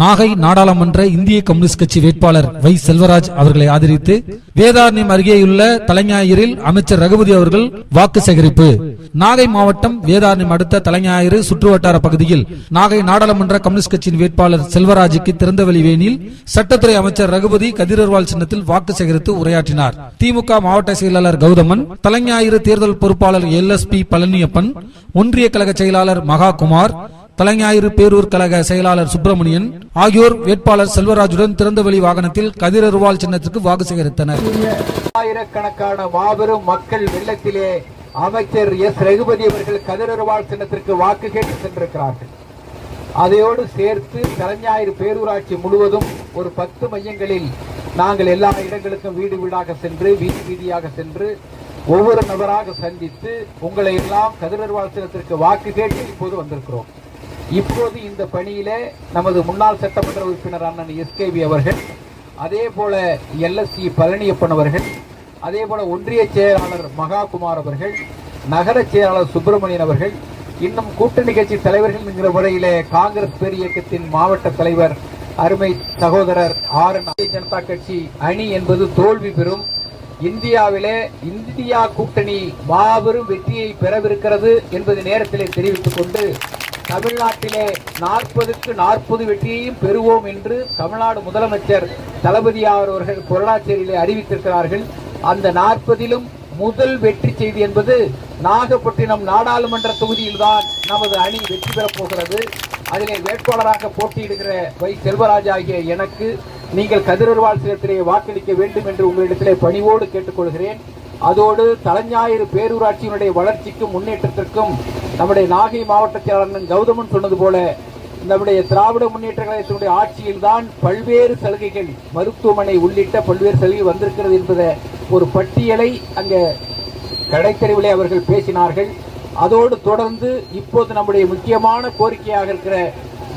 நாகை நாடாளுமன்ற இந்திய கம்யூனிஸ்ட் கட்சி வேட்பாளர் வை செல்வராஜ் அவர்களை ஆதரித்து வேதாரண்யம் அருகேயுள்ள தலைஞாயிறில் அமைச்சர் ரகுபதி அவர்கள் வாக்கு சேகரிப்பு. நாகை மாவட்டம் வேதாரண்யம் அடுத்த தலைஞாயிறு சுற்றுவட்டார பகுதியில் நாகை நாடாளுமன்ற கம்யூனிஸ்ட் கட்சியின் வேட்பாளர் செல்வராஜுக்கு திறந்தவெளி வேனில் சட்டத்துறை அமைச்சர் ரகுபதி கதிரர்வால் சின்னத்தில் வாக்கு சேகரித்து உரையாற்றினார். திமுக மாவட்ட செயலாளர் கௌதமன் தலைஞாயிறு தேர்தல் பொறுப்பாளர் எல் எஸ் பி பழனியப்பன் ஒன்றிய கழக செயலாளர் மகாகுமார் தலைஞாயிறு பேரூர் கழக செயலாளர் சுப்பிரமணியன் ஆகியோர் வேட்பாளர் செல்வராஜுடன் திறந்தவெளி வாகனத்தில் கதிரருவால் சின்னத்திற்கு வாக்கு சேகரித்தனர். ஆயிரக்கணக்கான மாபெரும் மக்கள் வெள்ளத்திலே அமைச்சர் எஸ். ரகுபதி அவர்கள் கதிரவாள் சின்னத்திற்கு வாக்கு கேட்டு சென்றிருக்கிறார்கள். அதையோடு சேர்த்து தலைஞாயிறு பேரூராட்சி முழுவதும் ஒரு பத்து மையங்களில் நாங்கள் எல்லா இடங்களுக்கும் வீடு வீடாக சென்று வீதி வீதியாக சென்று ஒவ்வொரு நபராக சந்தித்து உங்களை எல்லாம் கதிரவாள் சின்னத்திற்கு வாக்கு கேட்டு இப்போது வந்திருக்கிறோம். இப்போது இந்த பணியிலே நமது முன்னாள் சட்டமன்ற உறுப்பினர் அண்ணன் எஸ்கேபி அவர்கள் அதே போல எல்எஸ்சி பழனியப்பன் அவர்கள் அதே போல ஒன்றிய செயலாளர் மகாகுமார் அவர்கள் நகர செயலாளர் சுப்பிரமணியன் அவர்கள் இன்னும் கூட்டணி கட்சி தலைவர்கள் என்கிற முறையிலே காங்கிரஸ் பேர் இயக்கத்தின் மாவட்ட தலைவர் அருமை சகோதரர் ஆர் என் ஜனதா கட்சி அணி என்பது தோல்வி பெறும். இந்தியாவிலே இந்தியா கூட்டணி மாபெரும் வெற்றியை பெறவிருக்கிறது என்பது நேரத்திலே தெரிவித்துக் கொண்டு தமிழ்நாட்டிலே நாற்பதுக்கு நாற்பது வெற்றியையும் பெறுவோம் என்று தமிழ்நாடு முதலமைச்சர் தளபதியார் அவர்கள் பொருளாச்சேரியிலே அறிவித்திருக்கிறார்கள். அந்த நாற்பதிலும் முதல் வெற்றி செய்தி என்பது நாகப்பட்டினம் நாடாளுமன்ற தொகுதியில்தான் நமது அணி வெற்றி பெறப் போகிறது. அதிலே வேட்பாளராக போட்டியிடுகிற வை செல்வராஜ் ஆகிய எனக்கு நீங்கள் கதிரர்வால் சிலத்திலே வாக்களிக்க வேண்டும் என்று உங்களிடத்திலே பணிவோடு கேட்டுக்கொள்கிறேன். அதோடு தலைஞாயிறு பேரூராட்சியினுடைய வளர்ச்சிக்கும் முன்னேற்றத்திற்கும் நம்முடைய நாகை மாவட்ட செயலாளர் கௌதமன் சொன்னது போல நம்முடைய திராவிட முன்னேற்ற கழகத்தினுடைய ஆட்சியில் தான் பல்வேறு சலுகைகள் மருத்துவமனை உள்ளிட்ட பல்வேறு சலுகை வந்திருக்கிறது என்பதை ஒரு பட்டியலை அங்கே கடைத்தறிவிலே அவர்கள் பேசினார்கள். அதோடு தொடர்ந்து இப்போது நம்முடைய முக்கியமான கோரிக்கையாக இருக்கிற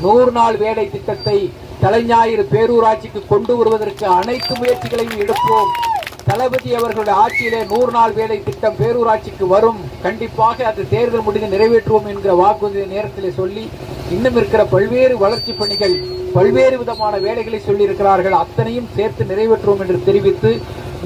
நூறு நாள் வேலை திட்டத்தை தலைஞாயிறு பேரூராட்சிக்கு கொண்டு வருவதற்கு அனைத்து முயற்சிகளையும் எடுப்போம். தளபதி அவர்களுடைய ஆட்சியிலே நூறு நாள் வேலை திட்டம் பேரூராட்சிக்கு வரும். கண்டிப்பாக அது தேர்தல் முடிந்து நிறைவேற்றுவோம் என்கிற வாக்குறுதி நேரத்திலே சொல்லி இன்னும் இருக்கிற பல்வேறு வளர்ச்சி பணிகள் பல்வேறு விதமான வேலைகளை சொல்லியிருக்கிறார்கள். அத்தனையும் சேர்த்து நிறைவேற்றுவோம் என்று தெரிவித்து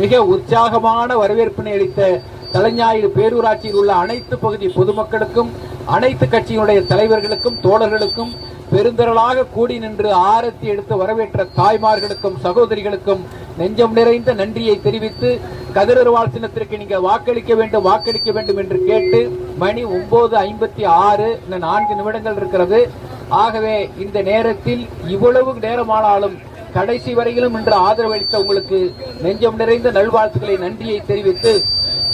மிக உற்சாகமான வரவேற்பினை அளித்த தலைஞாயிறு பேரூராட்சியில் உள்ள அனைத்து பகுதி பொதுமக்களுக்கும் அனைத்து கட்சியினுடைய தலைவர்களுக்கும் தோழர்களுக்கும் பெருந்திரளாக கூடி நின்று ஆரத்தி எடுத்து வரவேற்ற தாய்மார்களுக்கும் சகோதரிகளுக்கும் நெஞ்சம் நிறைந்த நன்றியை தெரிவித்து கதிரர்வாள் சின்னத்திற்கு நீங்கள் வாக்களிக்க வேண்டும் வாக்களிக்க வேண்டும் என்று கேட்டு மணி ஒன்பது ஐம்பத்தி ஆறு இன்னும் நான்கு நிமிடங்கள் இருக்கிறது. ஆகவே இந்த நேரத்தில் இவ்வளவு நேரமானாலும் கடைசி வரையிலும் இன்று ஆதரவளித்த உங்களுக்கு நெஞ்சம் நிறைந்த நல்வாழ்த்துக்களை நன்றியை தெரிவித்து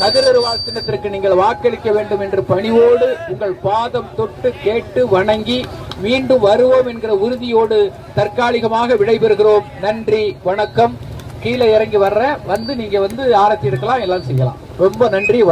கதிரருவாள் சின்னத்திற்கு நீங்கள் வாக்களிக்க வேண்டும் என்று பணிவோடு உங்கள் பாதம் தொட்டு கேட்டு வணங்கி மீண்டும் வருவோம் என்கிற உறுதியோடு தற்காலிகமாக விடைபெறுகிறோம். நன்றி வணக்கம். கீழே இறங்கி வர்ற வந்து நீங்க வந்து ஆரத்தி எடுக்கலாம் எல்லாம் செய்யலாம். ரொம்ப நன்றி